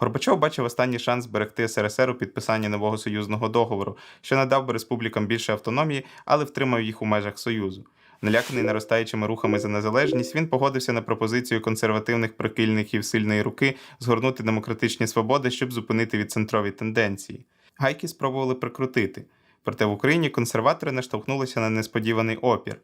Горбачов бачив останній шанс зберегти СРСР у підписанні нового союзного договору, що надав би республікам більше автономії, але втримав їх у межах Союзу. Наляканий наростаючими рухами за незалежність, він погодився на пропозицію консервативних прихильників сильної руки згорнути демократичні свободи, щоб зупинити відцентрові тенденції. Гайки спробували прикрутити. Проте в Україні консерватори наштовхнулися на несподіваний опір.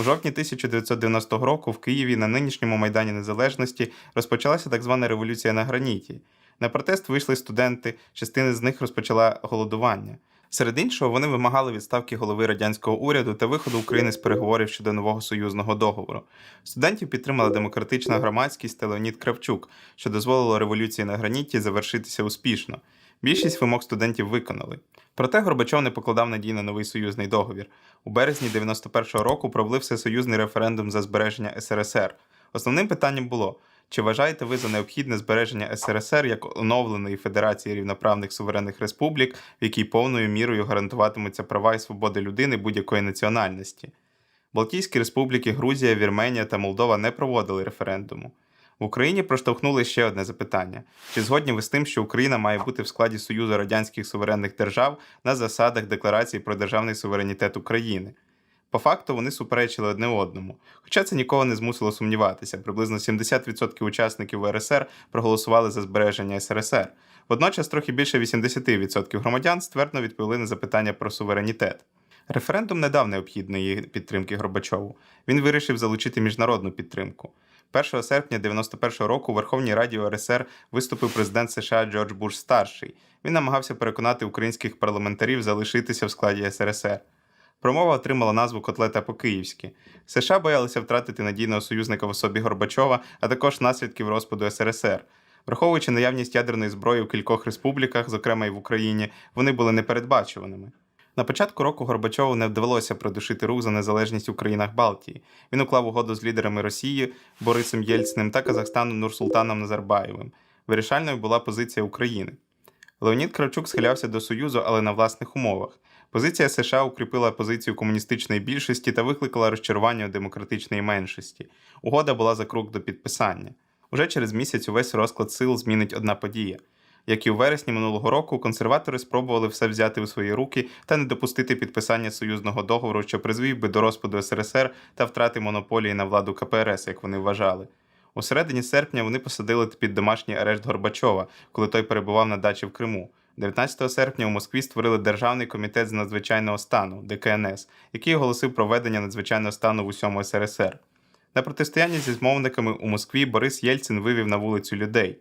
У жовтні 1990 року в Києві на нинішньому майдані Незалежності розпочалася так звана революція на граніті. На протест вийшли студенти, частина з них розпочала голодування. Серед іншого, вони вимагали відставки голови радянського уряду та виходу України з переговорів щодо нового союзного договору. Студентів підтримала демократична громадськість та Леонід Кравчук, що дозволило революції на граніті завершитися успішно. Більшість вимог студентів виконали. Проте Горбачов не покладав надій на новий союзний договір. У березні 91-го року провели всесоюзний референдум за збереження СРСР. Основним питанням було: чи вважаєте ви за необхідне збереження СРСР як оновленої Федерації рівноправних суверенних республік, в якій повною мірою гарантуватимуться права і свободи людини будь-якої національності? Балтійські республіки Грузія, Вірменія та Молдова не проводили референдуму. В Україні проштовхнули ще одне запитання: чи згодні ви з тим, що Україна має бути в складі Союзу радянських суверенних держав на засадах Декларації про державний суверенітет України? По факту вони суперечили одне одному, хоча це нікого не змусило сумніватися. Приблизно 70% учасників УРСР проголосували за збереження СРСР. Водночас трохи більше 80% громадян ствердно відповіли на запитання про суверенітет. Референдум не дав необхідної підтримки Горбачову. Він вирішив залучити міжнародну підтримку. 1 серпня 91 року у Верховній Раді УРСР виступив президент США Джордж Буш старший. Він намагався переконати українських парламентарів залишитися в складі СРСР. Промова отримала назву Котлета по-київськи. США боялися втратити надійного союзника в особі Горбачова, а також наслідків розпаду СРСР. Враховуючи наявність ядерної зброї в кількох республіках, зокрема й в Україні, вони були непередбачуваними. На початку року Горбачову не вдалося придушити рух за незалежність у країнах Балтії. Він уклав угоду з лідерами Росії Борисом Єльциним та Казахстану Нурсултаном Назарбаєвим. Вирішальною була позиція України. Леонід Кравчук схилявся до Союзу, але на власних умовах. Позиція США укріпила позицію комуністичної більшості та викликала розчарування у демократичної меншості. Угода була за крок до підписання. Уже через місяць увесь розклад сил змінить одна подія. Як і у вересні минулого року, консерватори спробували все взяти у свої руки та не допустити підписання союзного договору, що призвів би до розпаду СРСР та втрати монополії на владу КПРС, як вони вважали. У середині серпня вони посадили під домашній арешт Горбачова, коли той перебував на дачі в Криму. 19 серпня у Москві створили Державний комітет з надзвичайного стану ДКНС, який оголосив проведення надзвичайного стану в усьому СРСР. На протистоянні зі змовниками у Москві Борис Єльцин вивів на вулицю людей.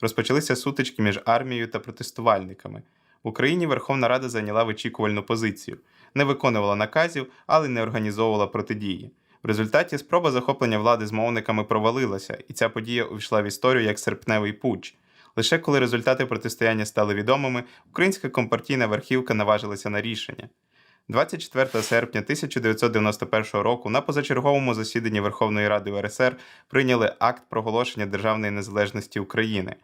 Розпочалися сутички між армією та протестувальниками. В Україні Верховна Рада зайняла вичікувальну позицію, не виконувала наказів, але не організовувала протидії. В результаті спроба захоплення влади змовниками провалилася, і ця подія увійшла в історію як серпневий путч. Лише коли результати протистояння стали відомими, українська компартійна верхівка наважилася на рішення. 24 серпня 1991 року на позачерговому засіданні Верховної Ради УРСР прийняли акт проголошення державної незалежності України.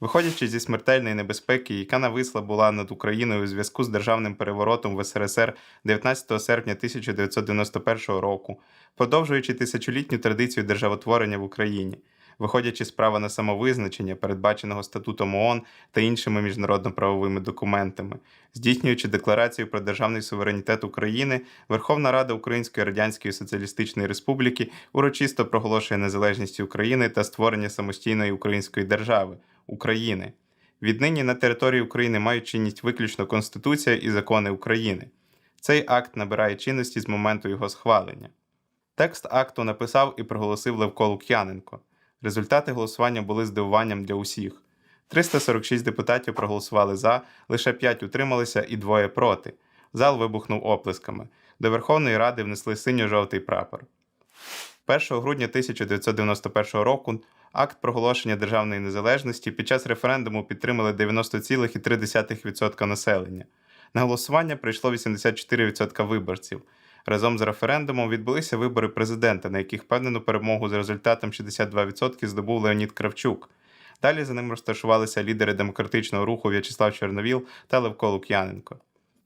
Виходячи зі смертельної небезпеки, яка нависла була над Україною у зв'язку з державним переворотом в СРСР 19 серпня 1991 року, продовжуючи тисячолітню традицію державотворення в Україні, виходячи з права на самовизначення, передбаченого статутом ООН та іншими міжнародно-правовими документами, здійснюючи декларацію про державний суверенітет України, Верховна Рада Української Радянської Соціалістичної Республіки урочисто проголошує незалежність України та створення самостійної української держави України. Віднині на території України мають чинність виключно Конституція і закони України. Цей акт набирає чинності з моменту його схвалення. Текст акту написав і проголосив Левко Лук'яненко. Результати голосування були здивуванням для усіх. 346 депутатів проголосували за, лише 5 утрималися і двоє проти. Зал вибухнув оплесками. До Верховної Ради внесли синьо-жовтий прапор. 1 грудня 1991 року акт проголошення державної незалежності під час референдуму підтримали 90,3% населення. На голосування прийшло 84% виборців. Разом з референдумом відбулися вибори президента, на яких певнену перемогу з результатом 62% здобув Леонід Кравчук. Далі за ним розташувалися лідери демократичного руху В'ячеслав Чорновіл та Левко Лук'яненко.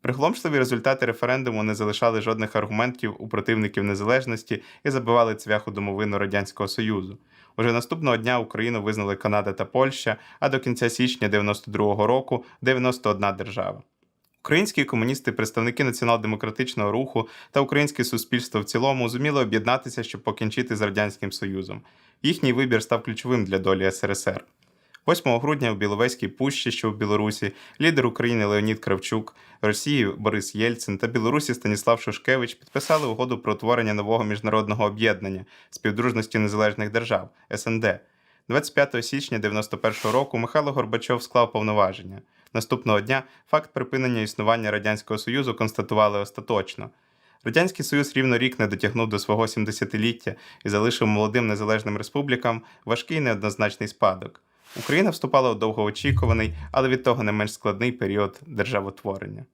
Приголомшливі результати референдуму не залишали жодних аргументів у противників незалежності і забивали цвяху домовину Радянського Союзу. Уже наступного дня Україну визнали Канада та Польща, а до кінця січня 92-го року 91 держава. Українські комуністи, представники націонал-демократичного руху та українське суспільство в цілому зуміли об'єднатися, щоб покінчити з радянським союзом. Їхній вибір став ключовим для долі СРСР. 8 грудня у Біловезькій пущі, що в Білорусі, лідер України Леонід Кравчук, Росії Борис Єльцин та Білорусі Станіслав Шушкевич підписали угоду про утворення нового міжнародного об'єднання співдружності незалежних держав СНД. 25 січня 91 року Михайло Горбачов склав повноваження. Наступного дня факт припинення існування Радянського Союзу констатували остаточно. Радянський Союз рівно рік не дотягнув до свого 70-ліття і залишив молодим незалежним республікам важкий неоднозначний спадок. Україна вступала у довгоочікуваний, але від того не менш складний період державотворення.